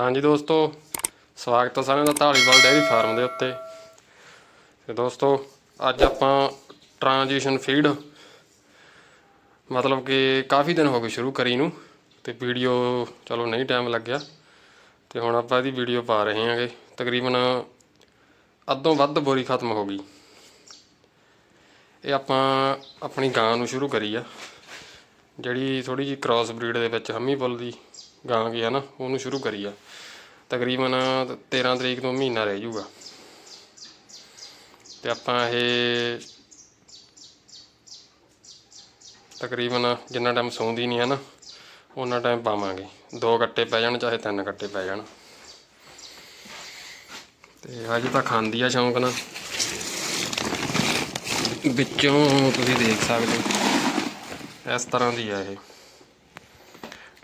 ਹਾਂਜੀ ਦੋਸਤੋ, ਸਵਾਗਤ ਹੈ ਸਾਰਿਆਂ ਦਾ ਢਾਲੀਵਾਲ ਡੇਅਰੀ ਫਾਰਮ ਦੇ ਉੱਤੇ। ਤੇ ਦੋਸਤੋ, ਅੱਜ ਆਪਾਂ ਟ੍ਰਾਂਜੀਸ਼ਨ ਫੀਡ ਮਤਲਬ ਕਿ ਕਾਫੀ ਦਿਨ ਹੋ ਗਏ ਸ਼ੁਰੂ ਕਰੀ ਨੂੰ, ਤੇ ਵੀਡੀਓ ਚਲੋ ਨਹੀਂ ਟਾਈਮ ਲੱਗਿਆ। ਤੇ ਹੁਣ ਆਪਾਂ ਇਹਦੀ ਵੀਡੀਓ ਪਾ ਰਹੇ ਹਾਂਗੇ, ਤਕਰੀਬਨ ਅੱਧੋਂ ਵੱਧ ਬੋਰੀ ਖਤਮ ਹੋ ਗਈ। ਇਹ ਆਪਾਂ ਆਪਣੀ ਗਾਂ ਨੂੰ ਸ਼ੁਰੂ ਕਰੀ ਆ, ਜਿਹੜੀ ਥੋੜੀ ਜੀ ਕ੍ਰਾਸ ਬਰੀਡ ਦੇ ਵਿੱਚ ਹੰਮੀ ਬੁੱਲ ਦੀ ਗਾਂ ਗਈ ਆ ਨਾ, ਉਹਨੂੰ ਸ਼ੁਰੂ ਕਰੀ ਆ। ਤਕਰੀਬਨ 13 ਤਰੀਕ ਤੋਂ ਮਹੀਨਾ ਰਹਿ ਜਾਊਗਾ। ਤੇ ਆਪਾਂ ਇਹ ਤਕਰੀਬਨ ਜਿੰਨਾ ਟਾਈਮ ਸੌਂਦੀ ਨਹੀਂ ਹੈ ਨਾ ਉਹਨਾਂ ਟਾਈਮ ਪਾਵਾਂਗੇ। ਦੋ ਕੱਟੇ ਪੈ ਜਾਣ, ਚਾਹੇ ਤਿੰਨ ਕੱਟੇ ਪੈ ਜਾਣ। ਤੇ ਅਜੇ ਤਾਂ ਖਾਂਦੀ ਆ ਸ਼ੌਂਕ ਨਾਲ ਵਿੱਚੋਂ ਤੁਸੀਂ ਦੇਖ ਸਕਦੇ ਹੋ। ਇਸ ਤਰ੍ਹਾਂ ਦੀ ਆ ਇਹ।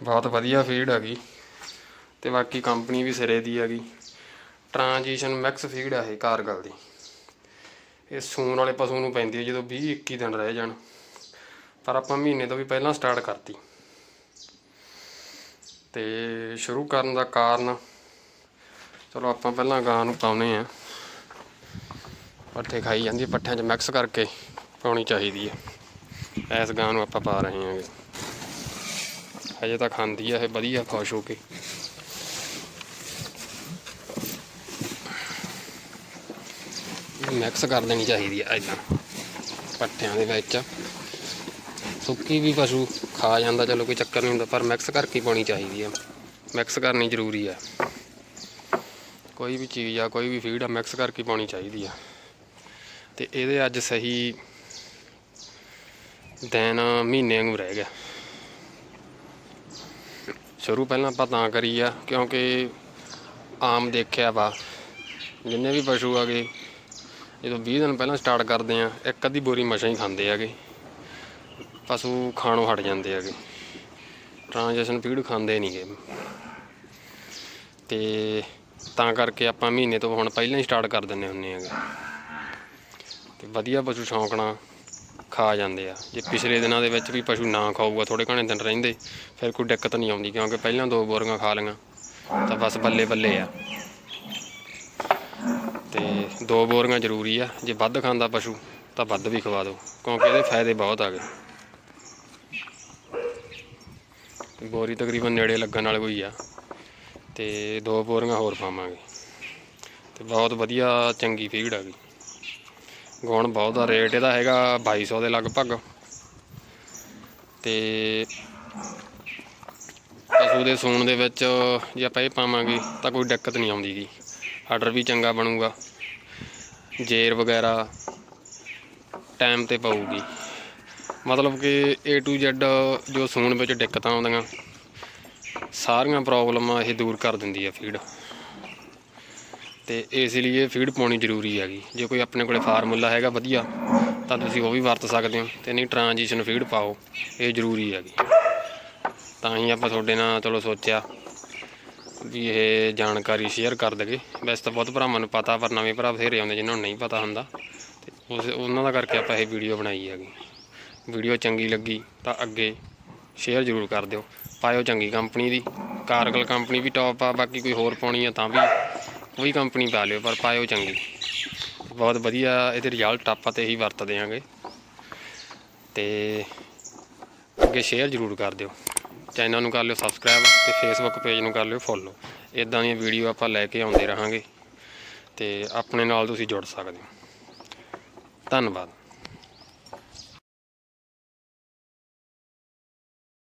ਬਹੁਤ ਵਧੀਆ ਫੀਡ ਹੈਗੀ। ਤੇ ਬਾਕੀ ਕੰਪਨੀ ਵੀ ਸਿਰੇ ਦੀ ਹੈਗੀ। ਟ੍ਰਾਂਜੀਸ਼ਨ ਮੈਕਸ ਫੀਡ ਹੈ ਇਹ ਕਾਰਗਲ ਦੀ। ਇਹ ਸੂਣ ਵਾਲੇ ਪਸ਼ੂ ਨੂੰ ਪੈਂਦੀ ਹੈ ਜਦੋਂ 20 21 ਦਿਨ ਰਹਿ ਜਾਣ। ਪਰ ਆਪਾਂ ਮਹੀਨੇ ਤੋਂ ਵੀ ਪਹਿਲਾਂ ਸਟਾਰਟ ਕਰਤੀ। ਤੇ ਸ਼ੁਰੂ ਕਰਨ ਦਾ ਕਾਰਨ ਚਲੋ ਆਪਾਂ ਪਹਿਲਾਂ ਗਾਂ ਨੂੰ ਪਾਉਨੇ ਆ ਪੱਠੇ ਖਾਈ ਜਾਂਦੀ ਪੱਠਿਆਂ 'ਚ ਮਿਕਸ ਕਰਕੇ ਪਾਉਣੀ ਚਾਹੀਦੀ ਹੈ ਇਸ ਗਾਂ ਨੂੰ ਆਪਾਂ ਪਾ ਰਹੇ ਹਾਂਗੇ। ਹਜੇ ਤਾਂ ਖਾਂਦੀ ਆ, ਇਹ ਵਧੀਆ ਖੁਸ਼ ਹੋ ਕੇ। ਮਿਕਸ ਕਰ ਦੇਣੀ ਚਾਹੀਦੀ ਆ ਇਦਾਂ ਪੱਠਿਆਂ ਦੇ ਵਿੱਚ। ਸੁੱਕੀ ਵੀ ਪਸ਼ੂ ਖਾ ਜਾਂਦਾ, ਚਲੋ ਕੋਈ ਚੱਕਰ ਨਹੀਂ ਹੁੰਦਾ, ਪਰ ਮਿਕਸ ਕਰਕੇ ਹੀ ਪਾਉਣੀ ਚਾਹੀਦੀ ਆ। ਮਿਕਸ ਕਰਨੀ ਜ਼ਰੂਰੀ ਆ। ਕੋਈ ਵੀ ਚੀਜ਼ ਆ, ਕੋਈ ਵੀ ਫੀਡ ਆ, ਮਿਕਸ ਕਰਕੇ ਪਾਉਣੀ ਚਾਹੀਦੀ ਆ। ਤੇ ਇਹਦੇ ਅੱਜ ਸਹੀ ਦਿਨ, ਮਹੀਨੇ ਨੂੰ ਰਹਿ ਗਿਆ। ਸ਼ੁਰੂ ਪਹਿਲਾਂ ਆਪਾਂ ਤਾਂ ਕਰੀ ਆ, ਕਿਉਂਕਿ ਆਮ ਦੇਖਿਆ ਵਾ, ਜਿੰਨੇ ਵੀ ਪਸ਼ੂ ਆਗੇ ਜਦੋਂ 20 ਦਿਨ ਪਹਿਲਾਂ ਸਟਾਰਟ ਕਰਦੇ ਆ, ਇੱਕ ਅੱਧੀ ਬੋਰੀ ਮਸ਼ਾਂ ਹੀ ਖਾਂਦੇ ਆਗੇ ਪਸ਼ੂ ਖਾਣੋਂ ਹਟ ਜਾਂਦੇ ਆਗੇ ਟ੍ਰਾਂਜੈਕਸ਼ਨ ਪੀੜ ਖਾਂਦੇ ਨਹੀਂਗੇ ਤੇ ਤਾਂ ਕਰਕੇ ਆਪਾਂ ਮਹੀਨੇ ਤੋਂ ਹੁਣ ਪਹਿਲਾਂ ਹੀ ਸਟਾਰਟ ਕਰ ਦਿੰਨੇ ਹੁੰਨੇ ਆਗੇ ਤੇ ਵਧੀਆ ਪਸ਼ੂ ਸ਼ੌਂਕ ਨਾਲ ਖਾ ਜਾਂਦੇ ਆ। ਜੇ ਪਿਛਲੇ ਦਿਨਾਂ ਦੇ ਵਿੱਚ ਵੀ ਪਸ਼ੂ ਨਾ ਖਾਊਗਾ ਥੋੜੇ ਘਣੇ ਦਿਨ ਰਹਿੰਦੇ, ਫਿਰ ਕੋਈ ਦਿੱਕਤ ਨਹੀਂ ਆਉਂਦੀ, ਕਿਉਂਕਿ ਪਹਿਲਾਂ ਦੋ ਬੋਰੀਆਂ ਖਾ ਲਈਆਂ, ਤਾਂ ਬਸ ਬੱਲੇ ਬੱਲੇ ਆ। ਤੇ ਦੋ ਬੋਰੀਆਂ ਜ਼ਰੂਰੀ ਆ, ਜੇ ਵੱਧ ਖਾਂਦਾ ਪਸ਼ੂ, ਤਾਂ ਵੱਧ ਵੀ ਖਵਾ ਦਿਓ, ਕਿਉਂਕਿ ਇਹਦੇ ਫਾਇਦੇ ਬਹੁਤ ਆ ਗਏ। ਬੋਰੀ ਤਕਰੀਬਨ ਨੇੜੇ ਲੱਗਣ ਵਾਲੀ ਕੋਈ ਆ, ਤੇ ਦੋ ਬੋਰੀਆਂ ਹੋਰ ਪਾਵਾਂਗੇ ਤੇ ਬਹੁਤ ਵਧੀਆ ਚੰਗੀ ਫੀਡ ਆ ਗਈ। ਗੁਣ ਬਹੁਤ ਆ ਰੇਟ ਇਹਦਾ ਹੈਗਾ 2200 ਦੇ ਲਗਭਗ। ਤੇ ਪਸ਼ੂ ਦੇ ਸੂਣ ਦੇ ਵਿੱਚ ਜੇ ਆਪਾਂ ਇਹ ਪਾਵਾਂਗੇ ਤਾਂ ਕੋਈ ਦਿੱਕਤ ਨਹੀਂ ਆਉਂਦੀ ਜੀ ਆਰਡਰ ਵੀ ਚੰਗਾ ਬਣੂਗਾ। ਜੇਰ ਵਗੈਰਾ ਟਾਈਮ ਤੇ ਪਾਊਗੀ। ਮਤਲਬ ਕਿ A to Z ਜੋ ਸੂਣ ਵਿੱਚ ਦਿੱਕਤਾਂ ਆਉਂਦੀਆਂ, ਸਾਰੀਆਂ ਪ੍ਰੋਬਲਮਾਂ ਇਹ ਦੂਰ ਕਰ ਦਿੰਦੀ ਹੈ ਫੀਡ ਤੇ ਇਸ ਲਈ ਇਹ ਫੀਡ ਪਾਉਣੀ ਜ਼ਰੂਰੀ ਹੈਗੀ। ਜੇ ਕੋਈ ਆਪਣੇ ਕੋਲੇ ਫਾਰਮੂਲਾ ਹੈਗਾ ਵਧੀਆ, ਤਾਂ ਤੁਸੀਂ ਉਹ ਵੀ ਵਰਤ ਸਕਦੇ ਹੋ ਤੇ ਨਹੀਂ ਟ੍ਰਾਂਜੀਸ਼ਨ ਫੀਡ ਪਾਓ, ਇਹ ਜ਼ਰੂਰੀ ਹੈਗੀ। ਤਾਂ ਹੀ ਆਪਾਂ ਤੁਹਾਡੇ ਨਾਲ ਚਲੋ ਸੋਚਿਆ ਵੀ ਇਹ ਜਾਣਕਾਰੀ ਸ਼ੇਅਰ ਕਰ ਦਗੇ ਵੈਸੇ ਤਾਂ ਬਹੁਤ ਭਰਾਵਾਂ ਨੂੰ ਪਤਾ, ਪਰ ਨਵੇਂ ਭਰਾ ਬਥੇਰੇ ਆਉਂਦੇ ਜਿਨ੍ਹਾਂ ਨੂੰ ਨਹੀਂ ਪਤਾ ਹੁੰਦਾ। ਤੇ ਉਸ ਉਹਨਾਂ ਦਾ ਕਰਕੇ ਆਪਾਂ ਇਹ ਵੀਡੀਓ ਬਣਾਈ ਹੈਗੀ। ਵੀਡੀਓ ਚੰਗੀ ਲੱਗੀ ਤਾਂ ਅੱਗੇ ਸ਼ੇਅਰ ਜ਼ਰੂਰ ਕਰ ਦਿਓ। ਪਾਇਓ ਚੰਗੀ ਕੰਪਨੀ ਦੀ। ਕਾਰਗਲ ਕੰਪਨੀ ਵੀ ਟੌਪ ਆ, ਬਾਕੀ ਕੋਈ ਹੋਰ ਪਾਉਣੀ ਆ ਤਾਂ ਵੀ ਕੋਈ ਕੰਪਨੀ ਪਾ ਲਿਓ, ਪਰ ਪਾਇਓ ਚੰਗੀ। ਬਹੁਤ ਵਧੀਆ ਇਹਦੇ ਰਿਜ਼ਲਟ ਆਪਾਂ ਤੇ ਹੀ ਵਰਤਦੇ ਆਂਗੇ ਤੇ ਅੱਗੇ ਸ਼ੇਅਰ ਜ਼ਰੂਰ ਕਰ ਦਿਓ। ਚੈਨਲ ਨੂੰ ਕਰ ਲਿਓ ਸਬਸਕ੍ਰਾਈਬ ਤੇ ਫੇਸਬੁੱਕ ਪੇਜ ਨੂੰ ਕਰ ਲਿਓ ਫੋਲੋ ਇਦਾਂ ਦੀਆਂ ਵੀਡੀਓ ਆਪਾਂ ਲੈ ਕੇ ਆਉਂਦੇ ਰਹਾਂਗੇ ਤੇ ਆਪਣੇ ਨਾਲ ਤੁਸੀਂ ਜੁੜ ਸਕਦੇ ਹੋ। ਧੰਨਵਾਦ।